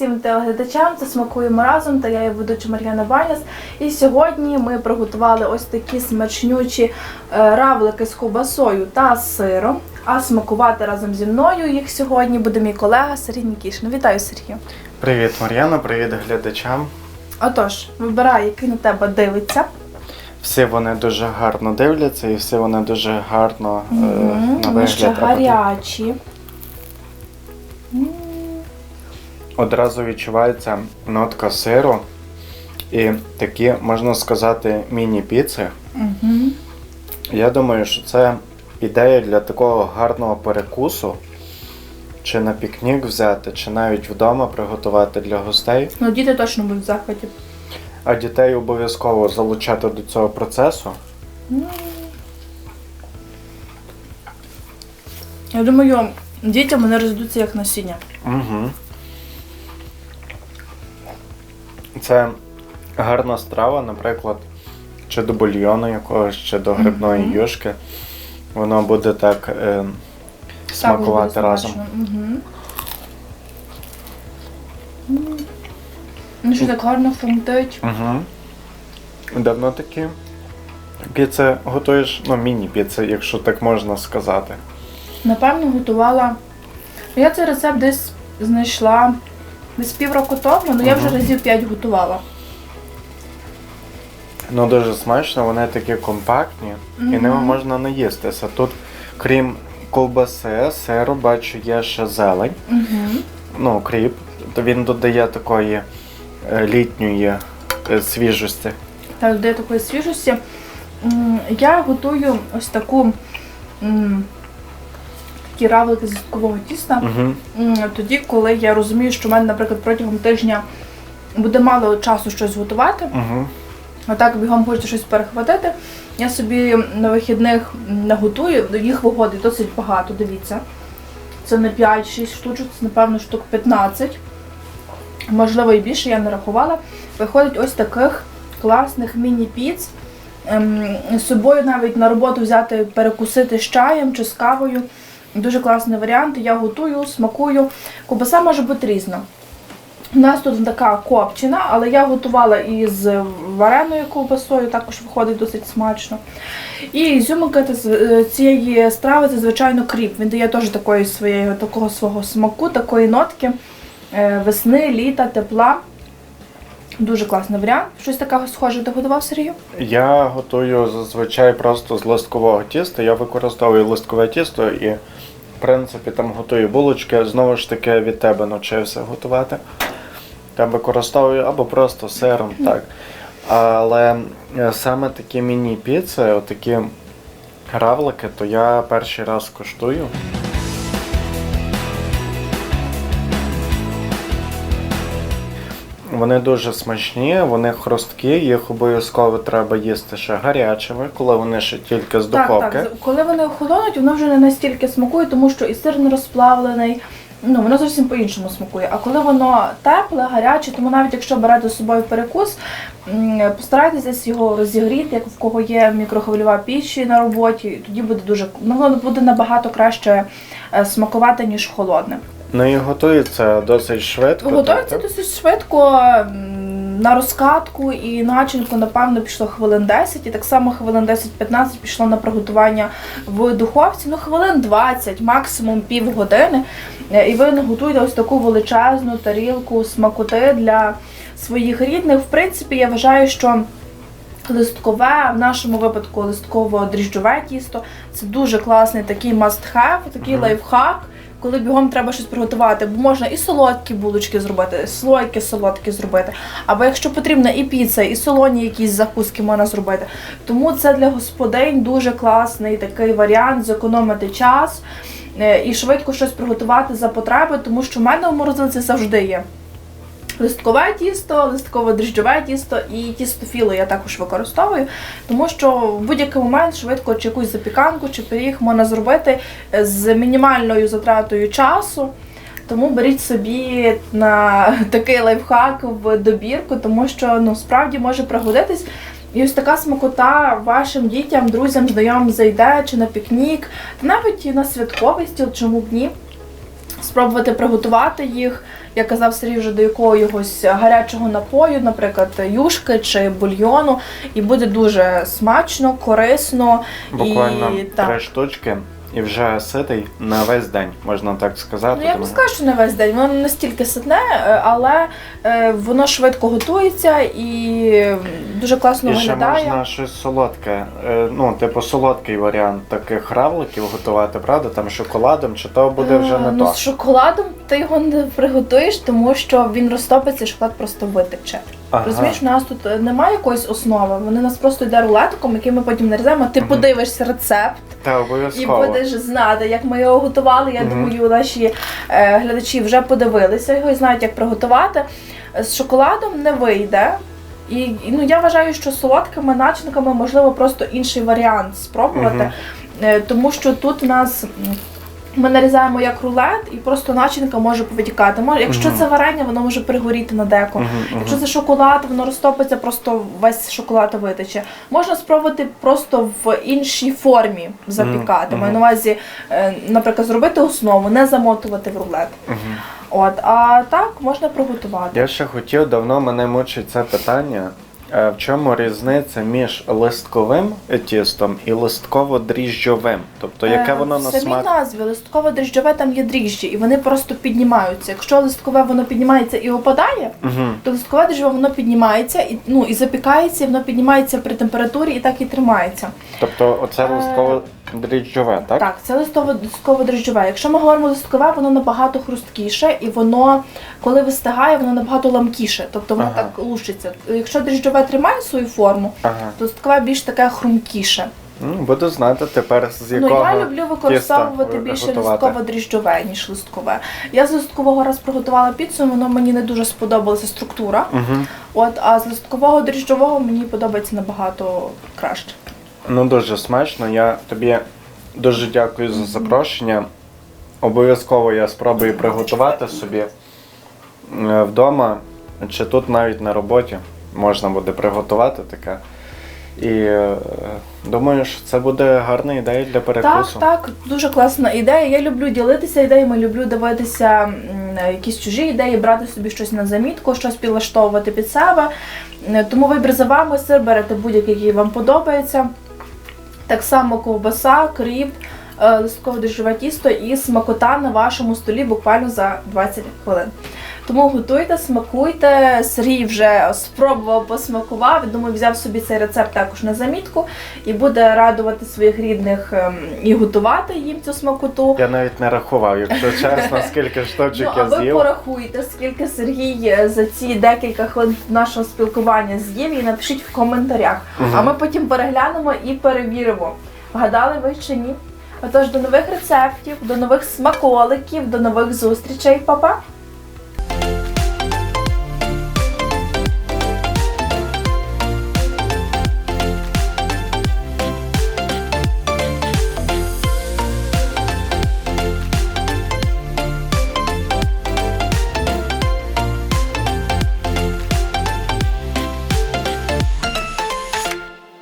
Усім телеглядачам. Це смакуємо разом. Та я є ведуча Мар'яна Баняс. І сьогодні ми приготували ось такі смачнючі е, равлики з ковбасою та сиром. А смакувати разом зі мною їх сьогодні буде мій колега Сергій Нікішин. Вітаю, Сергію. Привіт, Мар'яна, привіт глядачам. Отож, вибирай, який на тебе дивиться. Всі вони дуже гарно дивляться і всі вони дуже гарно е, Мгм, на Вони ще вигляд. апетит. гарячі. Одразу відчувається нотка сиру і такі, можна сказати, міні-піци. мгм. Я думаю, що це ідея для такого гарного перекусу. Чи на пікнік взяти, чи навіть вдома приготувати для гостей. Ну, діти точно будуть в захваті. А дітей обов'язково залучати до цього процесу. Я думаю, дітям вони розведуться як насіння. Угу. Це гарна страва, наприклад, чи до бульйону якогось, чи до грибної Мгм. юшки. Воно буде так е, смакувати Так, буде разом. Мгм. Ну що так гарно фронтить. Угу. Давно такі піци готуєш? Ну, міні-піци, якщо так можна сказати. Напевно, готувала. Я цей рецепт десь знайшла десь півроку тому, але я вже разів 5 готувала. Ну, дуже смачно, вони такі компактні і ними можна наїстися. Тут, крім ковбаси, сиру, бачу, є ще зелень. Ну, кріп, то він додає такої е, літньої е, свіжості. Так, додає такої свіжості. М, Я готую ось таку м, такі равлики з листкового тіста. Угу. Тоді, коли я розумію, що в мене, наприклад, протягом тижня буде мало часу щось готувати, Угу. а так бігом хочеться щось перехватити, я собі на вихідних м, наготую, їх виходить досить багато, дивіться. Це не 5-6 штучок, це, напевно, штук 15. Можливо, і більше, я не рахувала. Виходить ось таких класних міні-піц. Ем, з собою навіть на роботу взяти, перекусити з чаєм чи з кавою. Дуже класний варіант. Я готую, смакую. Ковбаса може бути різна. У нас тут така копчена, але я готувала і з вареною ковбасою, також виходить досить смачно. І ізюминка е, цієї страви це, звичайно, кріп. Він дає теж такої своєї, такого свого смаку, такої нотки е, весни, літа, тепла. Дуже класний варіант. Щось таке схоже ти готував Сергію? Я готую зазвичай просто з листкового тіста. Я використовую листкове тісто і, принципі, там готую булочки. Знову ж таки, від тебе навчився готувати. Я використовую або просто сиром, так. Але е, саме такі міні-піци, отакі равлики, то я перший раз куштую. Вони дуже смачні, вони хрусткі, їх обов'язково треба їсти ще гарячими, коли вони ще тільки з духовки. Так, так. Коли вони охолонуть, воно вже не настільки смакує, тому що і сир не розплавлений. Ну, воно зовсім по-іншому смакує. А коли воно тепле, гаряче, тому навіть якщо берете з собою перекус, постарайтеся його розігріти, як в кого є мікрохвильова піч на роботі, тоді буде дуже ну, воно буде набагато краще е, смакувати, ніж холодне. Ну і готується досить швидко. Готується так? досить швидко на розкатку і начинку, напевно, пішло хвилин 10, і так само хвилин 10-15 пішло на приготування в духовці. Ну, хвилин 20, максимум півгодини. Е, І ви наготуєте ось таку величезну тарілку смакоти для своїх рідних. В принципі, я вважаю, що листкове, в нашому випадку листково-дріжджове тісто. Це дуже класний такий must-have, такий Мгм. лайфхак, коли бігом треба щось приготувати, бо можна і солодкі булочки зробити, слойки солодкі зробити. Або якщо потрібно, і піца, і солоні якісь закуски можна зробити. Тому це для господинь дуже класний такий варіант зекономити час е, і швидко щось приготувати за потреби, тому що в мене в морозилці завжди є. Листкове тісто, листкове дріжджове тісто і тісто філо я також використовую, тому що в будь-який момент швидко чи якусь запіканку чи пиріг можна зробити е, з мінімальною затратою часу. Тому беріть собі на такий лайфхак в добірку, тому що ну справді може пригодитись. І ось така смакота вашим дітям, друзям, знайомим зайде чи на пікнік, навіть і на святковий стіл, чому б ні. спробувати приготувати їх. Я казав Сергій вже до якогось гарячого напою, наприклад, юшки чи бульйону, і буде дуже смачно, корисно. Буквально і три штучки і вже ситий на весь день, можна так сказати. Ну, я б не скажу, що не весь день, воно не настільки ситне, е, але е, воно швидко готується і дуже класно І ще можна щось солодке, е, ну, типу солодкий варіант таких равликів готувати, правда? Там шоколадом, чи то буде вже не ну, то. з шоколадом ти його не приготуєш, тому що він розтопиться, і шоколад просто витече. Ага. Розумієш, у нас тут е, немає якоїсь основи. Вони нас просто йде рулетиком, який ми потім нарізаємо. Ти подивишся рецепт Та і обов'язково. будеш знати, як ми його готували. Я думаю, наші е, глядачі вже подивилися його і знають, як приготувати. Е, З шоколадом не вийде. І і, ну я вважаю, що з солодкими начинками можливо просто інший варіант спробувати. Е, Тому що тут у нас м, ми нарізаємо як рулет, і просто начинка може повитікати. Може, якщо це варення, воно може пригоріти на деко. Мгм, мгм. Якщо це шоколад, воно розтопиться, просто весь шоколад витече. Можна спробувати просто в іншій формі запікати. Маю на увазі, е, наприклад, зробити основу, не замотувати в рулет. От, а так можна приготувати. Я ще хотів, давно мене мучить це питання. Е, В чому різниця між листковим тістом і листково-дріжджовим? Тобто, яке Е, воно на самій смак? назві листково-дріжджове там є дріжджі, і вони просто піднімаються. Якщо листкове воно піднімається і опадає, Угу. то листкове дріжджове воно піднімається і ну і запікається, і воно піднімається при температурі і так і тримається. Тобто, оце Е, листково-дріжджове, так? Так, це листове дріжджове. Якщо ми говоримо листкове, воно набагато хрусткіше, і воно, коли вистигає, воно набагато ламкіше, тобто воно Ага. так лущиться. Якщо дріжджове тримає свою форму, Ага. то листкове більш таке хрумкіше. Ну, буду знати тепер, з Ну я люблю використовувати більше листково дріжджове, ніж листкове. Я з листкового раз приготувала піцу, воно мені не дуже сподобалася структура. Угу. От, а з листкового дріжджового мені подобається набагато краще. Ну, дуже смачно. Я тобі дуже дякую за запрошення. Обов'язково я спробую приготувати собі е, вдома, чи тут навіть на роботі можна буде приготувати таке. І е, думаю, що це буде гарна ідея для Так, перекусу. так, дуже класна ідея. Я люблю ділитися ідеями, люблю дивитися якісь чужі ідеї, брати собі щось на замітку, щось підлаштовувати під себе. Е, Тому вибір за вами, сир берете будь-який, який вам подобається. Так само ковбаса, кріп, е, листкове дешеве тісто і смакота на вашому столі буквально за 20 хвилин. Тому готуйте, смакуйте. Сергій вже спробував, посмакував. Думаю, взяв собі цей рецепт також на замітку і буде радувати своїх рідних ем, і готувати їм цю смакоту. Я навіть не рахував, якщо чесно, скільки штучок Ну, а ви порахуйте, скільки Сергій е, за ці декілька хвилин нашого спілкування з'їв і напишіть в коментарях. А ми потім переглянемо і перевіримо, вгадали ви чи ні. Отож, до нових рецептів, до нових смаколиків, до нових зустрічей, Па-па!